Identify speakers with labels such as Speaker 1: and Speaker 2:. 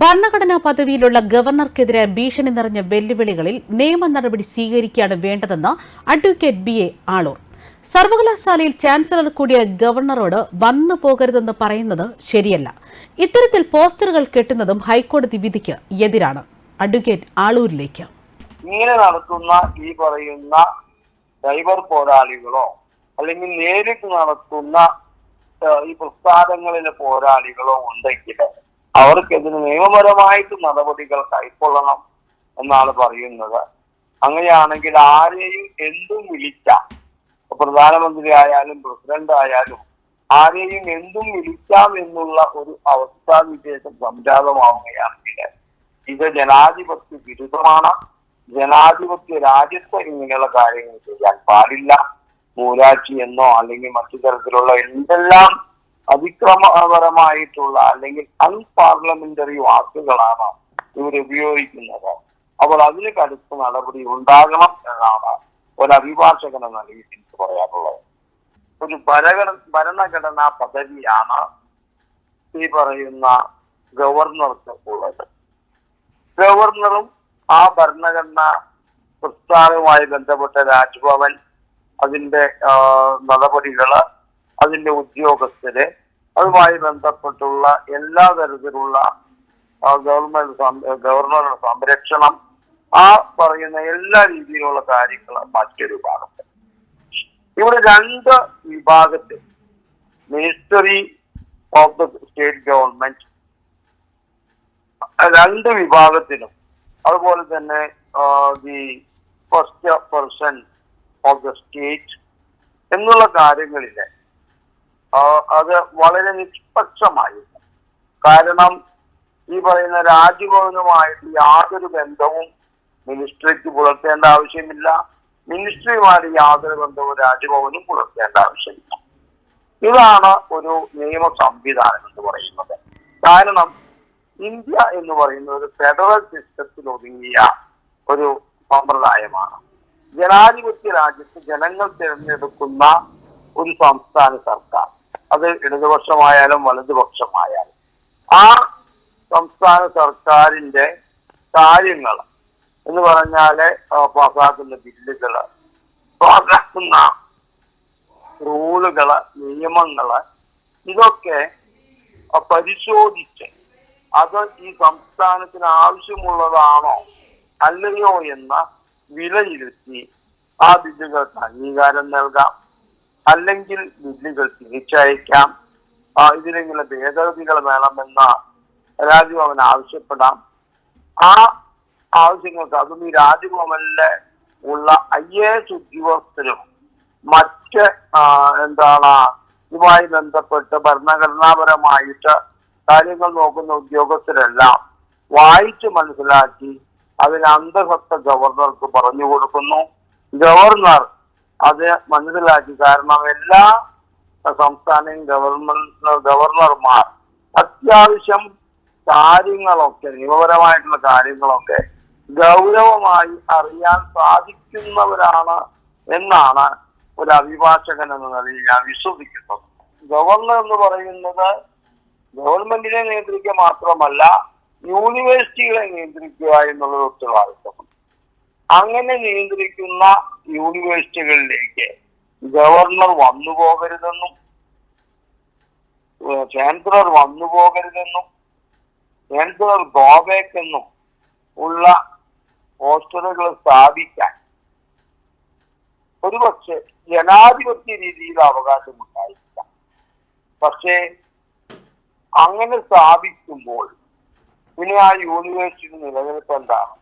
Speaker 1: ഭരണഘടനാ പദവിയിലുള്ള ഗവർണർക്കെതിരെ ഭീഷണി നിറഞ്ഞ വെല്ലുവിളികളിൽ നിയമ നടപടി സ്വീകരിക്കുകയാണ് വേണ്ടതെന്ന് അഡ്വക്കേറ്റ് ബി എ ആളൂർ. സർവകലാശാലയിൽ ചാൻസലർ കൂടിയ ഗവർണറോട് വന്നു പോകരുതെന്ന് പറയുന്നത് ശരിയല്ല. ഇത്തരത്തിൽ പോസ്റ്ററുകൾ കെട്ടുന്നതും ഹൈക്കോടതി വിധിക്ക് എതിരാണ്. അഡ്വക്കേറ്റ് ആളൂരിലേക്ക്.
Speaker 2: ഇങ്ങനെ നടത്തുന്ന ഈ പറയുന്ന സൈബർ പോരാളികളോ അല്ലെങ്കിൽ നേരിട്ട് നടത്തുന്ന ഈ പ്രസ്ഥാനങ്ങളിലെ പോരാളികളോ ഉണ്ടെങ്കിൽ അവർക്കെതിരെ നിയമപരമായിട്ട് നടപടികൾ കൈക്കൊള്ളണം എന്നാണ് പറയുന്നത്. അങ്ങനെയാണെങ്കിൽ ആരെയും എന്തും വിളിക്കാം പ്രധാനമന്ത്രി ആയാലും പ്രസിഡന്റ് ആയാലും ആരെയും എന്തും വിളിക്കാം എന്നുള്ള ഒരു അവസ്ഥാവിശേഷം സംജാതമാവുകയാണെങ്കിൽ ഇത് ജനാധിപത്യ വിരുദ്ധമാണ്. ജനാധിപത്യ രാജ്യത്ത് ഇങ്ങനെയുള്ള കാര്യങ്ങൾ ചെയ്യാൻ പാടില്ല. മൂരാക്ഷി എന്നോ അല്ലെങ്കിൽ മറ്റു തരത്തിലുള്ള എന്തെല്ലാം അതിക്രമപരമായിട്ടുള്ള അല്ലെങ്കിൽ അൺപാർലമെന്ററി വാക്കുകളാണ് ഇവരുപയോഗിക്കുന്നത് അപ്പോൾ അതിന് കടുത്ത നടപടി ഉണ്ടാകണം എന്നാണ് ഒരു അഭിഭാഷകൻ എന്ന എനിക്ക് പറയാനുള്ളത്. ഒരു ഭരണ ഭരണഘടനാ പദവിയാണ് ഈ പറയുന്ന ഗവർണർക്ക് ഉള്ളത്. ഗവർണറും ആ ഭരണഘടനാ പ്രസ്ഥാനവുമായി ബന്ധപ്പെട്ട രാജ്ഭവൻ അതിന്റെ നടപടികൾ അതിന്റെ ഉദ്യോഗസ്ഥര് അതുമായി ബന്ധപ്പെട്ടുള്ള എല്ലാ തരത്തിലുള്ള ഗവൺമെന്റ് ഗവർണറുടെ സംരക്ഷണം ആ പറയുന്ന എല്ലാ രീതിയിലുള്ള കാര്യങ്ങൾ മറ്റൊരു ഭാഗത്ത്. ഇവിടെ രണ്ട് വിഭാഗത്തിൽ ministry of the state government രണ്ട് വിഭാഗത്തിനും അതുപോലെ തന്നെ the first person of the state എന്നുള്ള കാര്യങ്ങളിൽ അത് വളരെ നിഷ്പക്ഷമായിരുന്നു കാരണം ഈ പറയുന്ന രാജ്ഭവനുമായിട്ട് യാതൊരു ബന്ധവും മിനിസ്ട്രിക്ക് പുലർത്തേണ്ട ആവശ്യമില്ല. മിനിസ്ട്രിയുമായിട്ട് യാതൊരു ബന്ധവും രാജ്ഭവനും പുലർത്തേണ്ട ആവശ്യമില്ല. ഇതാണ് ഒരു നിയമ സംവിധാനം എന്ന് പറയുന്നത്. കാരണം ഇന്ത്യ എന്ന് പറയുന്നത് ഒരു ഫെഡറൽ സിസ്റ്റത്തിൽ ഒതുങ്ങിയ ഒരു സമ്പ്രദായമാണ്. ജനാധിപത്യ രാജ്യത്ത് ജനങ്ങൾ തിരഞ്ഞെടുക്കുന്ന ഒരു സംസ്ഥാന സർക്കാർ. അത് ഇടതുപക്ഷമായാലും വലതുപക്ഷമായാലും. ആ സംസ്ഥാന സർക്കാരിന്റെ കാര്യങ്ങൾ എന്ന് പറഞ്ഞാൽ പാസാക്കുന്ന ബില്ലുകൾ ബില്ലുകൾ പാസ്സാക്കുന്ന റൂളുകൾ നിയമങ്ങൾ ഇതൊക്കെ പരിശോധിച്ച് അത് ഈ സംസ്ഥാനത്തിന് ആവശ്യമുള്ളതാണോ അല്ലയോ എന്ന് വിലയിരുത്തി ആ ബില്ലുകൾക്ക് അംഗീകാരം നൽകാം. അല്ലെങ്കിൽ ബില്ലുകൾ തിരിച്ചയക്കാം. ഇതിലെങ്കിലും ഭേദഗതികൾ വേണമെന്ന രാജ്ഭവൻ ആവശ്യപ്പെടാം. ആ ആവശ്യങ്ങൾക്ക് അതും ഈ രാജ്ഭവനിലെ ഉള്ള ഐ എ എസ് ഉദ്യോഗസ്ഥരും മറ്റ് എന്താണ് ഇതുമായി ബന്ധപ്പെട്ട് ഭരണഘടനാപരമായിട്ട് കാര്യങ്ങൾ നോക്കുന്ന ഉദ്യോഗസ്ഥരെല്ലാം വായിച്ചു മനസ്സിലാക്കി അതിന് അന്തസത്ത ഗവർണർക്ക് പറഞ്ഞു കൊടുക്കുന്നു. ഗവർണർ അത് മനസ്സിലാക്കി കാരണം എല്ലാ സംസ്ഥാന ഗവർണർ ഗവർണർമാർ അത്യാവശ്യം കാര്യങ്ങളൊക്കെ നിയമപരമായിട്ടുള്ള കാര്യങ്ങളൊക്കെ ഗൗരവമായി അറിയാൻ സാധിക്കുന്നവരാണ് എന്നാണ് ഒരു അഭിഭാഷകൻ എന്ന നിലയിൽ ഞാൻ വിശ്വസിക്കുന്നത്. ഗവർണർ എന്ന് പറയുന്നത് ഗവൺമെന്റിനെ നിയന്ത്രിക്കുക മാത്രമല്ല യൂണിവേഴ്സിറ്റികളെ നിയന്ത്രിക്കുക എന്നുള്ളത് ഉത്തരവാദിത്തമാണ് അങ്ങനെ നിയന്ത്രിക്കുന്ന യൂണിവേഴ്സിറ്റികളിലേക്ക് ഗവർണർ വന്നു പോകരുതെന്നും ചാൻസലർ വന്നു പോകരുതെന്നും ചാൻസലർ ഗോവേക്കെന്നും ഉള്ള പോസ്റ്ററുകൾ സ്ഥാപിക്കാൻ ഒരുപക്ഷെ ജനാധിപത്യ രീതിയിൽ അവകാശമുണ്ടായിരിക്കാം. പക്ഷേ അങ്ങനെ സ്ഥാപിക്കുമ്പോൾ പിന്നെ ആ യൂണിവേഴ്സിറ്റി നിലനിൽപ്പ് എന്താണ്